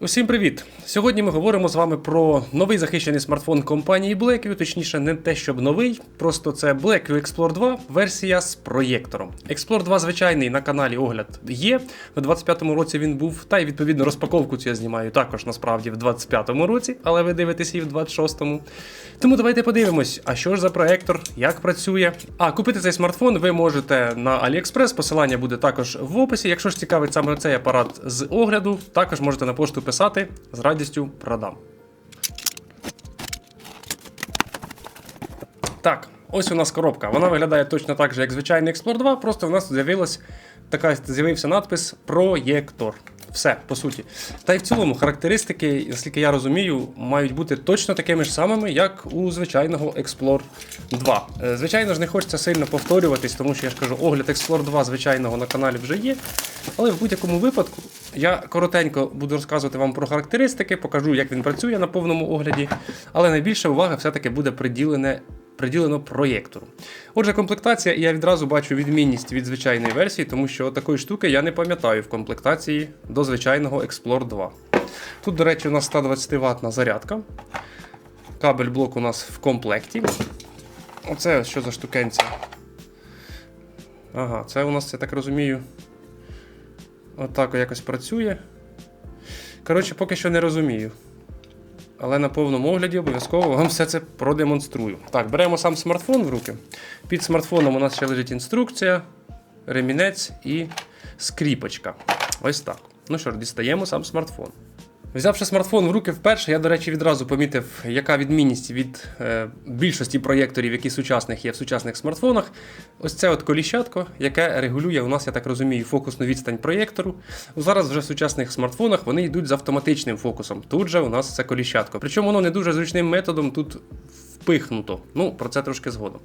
Усім привіт! Сьогодні ми говоримо з вами про новий захищений смартфон компанії Blackview, точніше, не те, щоб новий, просто це Blackview Explore 2, версія з проєктором. Explore 2 звичайний на каналі огляд є. В 25-му році він був, та й відповідно розпаковку цю я знімаю також насправді в 25-му році, але ви дивитесь її в 26-му. Тому давайте подивимось, а що ж за проєктор, як працює. А купити цей смартфон ви можете на AliExpress, посилання буде також в описі. Якщо ж цікавить саме цей апарат з огляду, також можете на пошту писати, з радістю продам. Так, ось у нас коробка. Вона виглядає точно так же, як звичайний Explore 2, просто в нас з'явився надпис Проєктор. Все, по суті. Та й в цілому характеристики, наскільки я розумію, мають бути точно такими ж самими, як у звичайного Explorer 2. Е, Звичайно ж, не хочеться сильно повторюватись, тому що я ж кажу, огляд Explorer 2 звичайного на каналі вже є. Але в будь-якому випадку я коротенько буду розказувати вам про характеристики, покажу, як він працює на повному огляді. Але найбільша увага все-таки буде приділене приділено проєктору. Отже, комплектація, і я відразу бачу відмінність від звичайної версії, тому що такої штуки я не пам'ятаю в комплектації до звичайного Explorer 2. Тут, до речі, у нас 120 ватна зарядка. Кабель блок у нас в комплекті. Оце що за штукенця? Ага, це у нас, я так розумію, отак якось працює. Коротше, поки що не розумію. Але на повному огляді обов'язково вам все це продемонструю. Так, беремо сам смартфон в руки. Під смартфоном у нас ще лежить інструкція, ремінець і скріпочка. Ось так. Ну що ж, дістаємо сам смартфон. Взявши смартфон в руки вперше, я, до речі, відразу помітив, яка відмінність від е, більшості проєкторів, які сучасних є в сучасних смартфонах. Ось це от коліщатко, яке регулює у нас, я так розумію, фокусну відстань проєктору. Зараз вже в сучасних смартфонах вони йдуть з автоматичним фокусом. Тут же у нас це коліщатко. Причому воно не дуже зручним методом тут впихнуто. Ну, про це трошки згодом.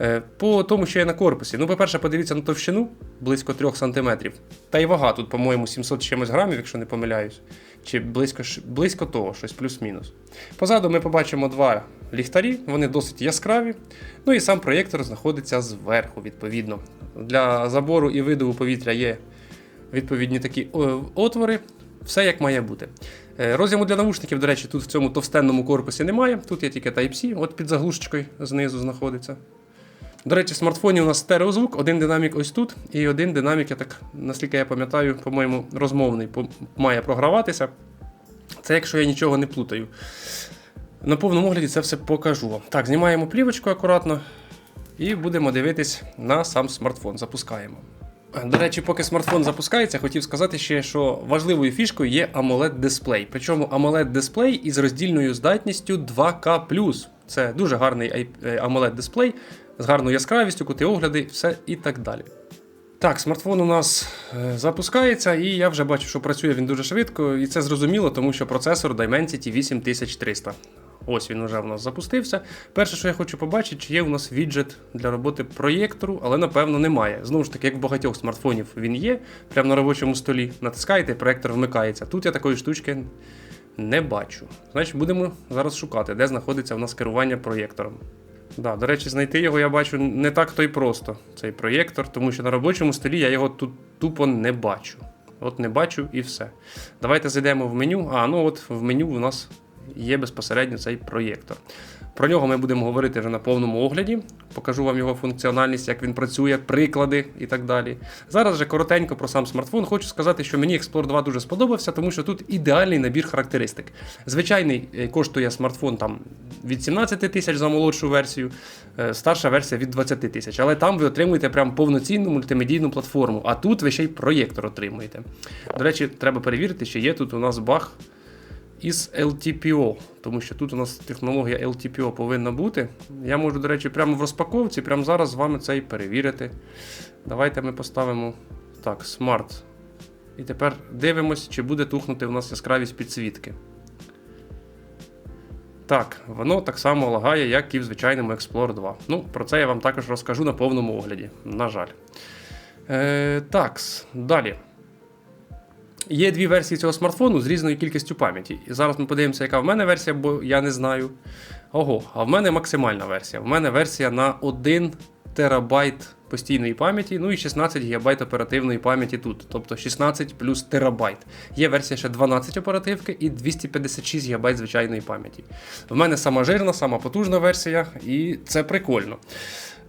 Е, По тому, що є на корпусі. Ну, по-перше, подивіться на товщину близько 3 см. Та й вага тут, по-моєму, 700 з чимось грамів, якщо не помиляюсь. Чи близько близько того, щось плюс-мінус. Позаду ми побачимо два ліхтарі, вони досить яскраві. Ну і сам проєктор знаходиться зверху, відповідно. Для забору і видову повітря є відповідні такі отвори. Все як має бути. Е, Роз'єму для навушників, до речі, тут в цьому товстенному корпусі немає. Тут є тільки Type-C, от під заглушечкою знизу знаходиться. До речі, в смартфоні у нас стереозвук, один динамік ось тут, і один динамік, я так, наскільки я пам'ятаю, по-моєму, розмовний має програватися. Це якщо я нічого не плутаю. На повному огляді це все покажу вам. Так, знімаємо плівочку акуратно і будемо дивитись на сам смартфон. Запускаємо. До речі, поки смартфон запускається, хотів сказати ще, що важливою фішкою є amoled дисплей. Причому amoled дисплей із роздільною здатністю 2К. Це дуже гарний amoled дисплей з гарною яскравістю, кути огляди, все і так далі. Так, смартфон у нас е, запускається, і я вже бачу, що працює він дуже швидко, і це зрозуміло, тому що процесор Dimensity 8300. Ось він вже в нас запустився. Перше, що я хочу побачити, чи є у нас віджит для роботи проєктору, але напевно немає. Знову ж таки, як в багатьох смартфонів він є, прямо на робочому столі. Натискаєте, проєктор вмикається. Тут я такої штучки не бачу. Значить, будемо зараз шукати, де знаходиться у нас керування проєктором. Да, до речі, знайти його я бачу не так то й просто, цей проєктор, тому що на робочому столі я його тут тупо не бачу. От не бачу і все. Давайте зайдемо в меню. А, ну от в меню у нас є безпосередньо цей проєктор. Про нього ми будемо говорити вже на повному огляді. Покажу вам його функціональність, як він працює, приклади і так далі. Зараз же коротенько про сам смартфон. Хочу сказати, що мені Explorer 2 дуже сподобався, тому що тут ідеальний набір характеристик. Звичайний е, коштує смартфон там від 17 тисяч за молодшу версію, е, старша версія від 20 тисяч. Але там ви отримуєте прям повноцінну мультимедійну платформу, а тут ви ще й проєктор отримуєте. До речі, треба перевірити, чи є тут у нас баг із LTPO, тому що тут у нас технологія LTPO повинна бути. Я можу, до речі, прямо в розпаковці, прямо зараз з вами це і перевірити. Давайте ми поставимо так, Smart. І тепер дивимось, чи буде тухнути у нас яскравість підсвітки. Так, воно так само лагає, як і в звичайному Explorer 2. Ну, про це я вам також розкажу на повному огляді. На жаль. Е, так, далі. Є дві версії цього смартфону з різною кількістю пам'яті. І зараз ми подивимося, яка в мене версія, бо я не знаю. Ого, а в мене максимальна версія. В мене версія на 1 терабайт постійної пам'яті, ну і 16 ГБ оперативної пам'яті тут, тобто 16 плюс терабайт. Є версія ще 12 оперативки і 256 ГБ звичайної пам'яті. В мене сама жирна, сама потужна версія, і це прикольно.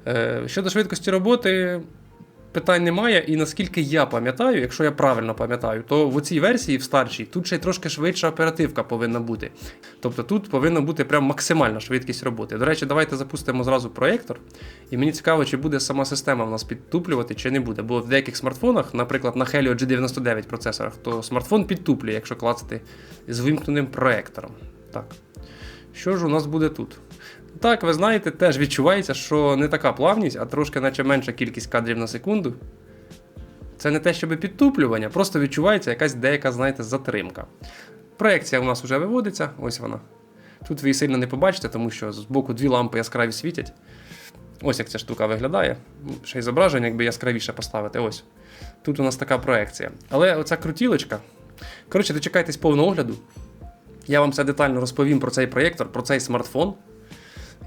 Е, Щодо швидкості роботи, питань немає. І наскільки я пам'ятаю, якщо я правильно пам'ятаю, то в цій версії, в старшій, тут ще й трошки швидша оперативка повинна бути. Тобто тут повинна бути прям максимальна швидкість роботи. До речі, давайте запустимо зразу проєктор. І мені цікаво, чи буде сама система в нас підтуплювати, чи не буде. Бо в деяких смартфонах, наприклад, на Helio G99 процесорах, то смартфон підтуплює, якщо клацати з вимкненим проектором. Так. Що ж у нас буде тут? Так, ви знаєте, теж відчувається, що не така плавність, а трошки наче менша кількість кадрів на секунду. Це не те, щоб підтуплювання, просто відчувається якась деяка, знаєте, затримка. Проекція у нас вже виводиться, ось вона. Тут ви її сильно не побачите, тому що з боку дві лампи яскраві світять. Ось як ця штука виглядає. Ще й зображення, якби яскравіше поставити. Ось. Тут у нас така проекція. Але оця крутілочка. Коротше, дочекайтесь повного огляду. Я вам все детально розповім про цей проєктор, про цей смартфон.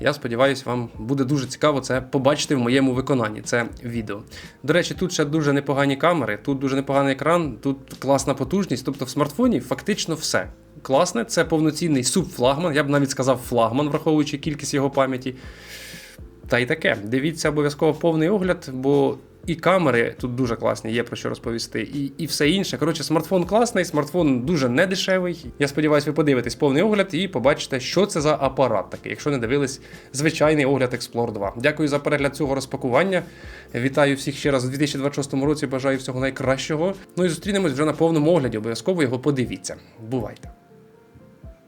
Я сподіваюся, вам буде дуже цікаво це побачити в моєму виконанні. Це відео. До речі, тут ще дуже непогані камери, тут дуже непоганий екран, тут класна потужність. Тобто в смартфоні фактично все. Класне, це повноцінний субфлагман, я б навіть сказав флагман, враховуючи кількість його пам'яті. Та й таке. Дивіться обов'язково повний огляд, бо і камери тут дуже класні, є про що розповісти, і, і все інше. Коротше, смартфон класний, смартфон дуже недешевий. Я сподіваюся, ви подивитесь повний огляд і побачите, що це за апарат такий, якщо не дивились звичайний огляд Explore 2. Дякую за перегляд цього розпакування. Вітаю всіх ще раз у 2026 році. Бажаю всього найкращого. Ну і зустрінемось вже на повному огляді. Обов'язково його подивіться. Бувайте!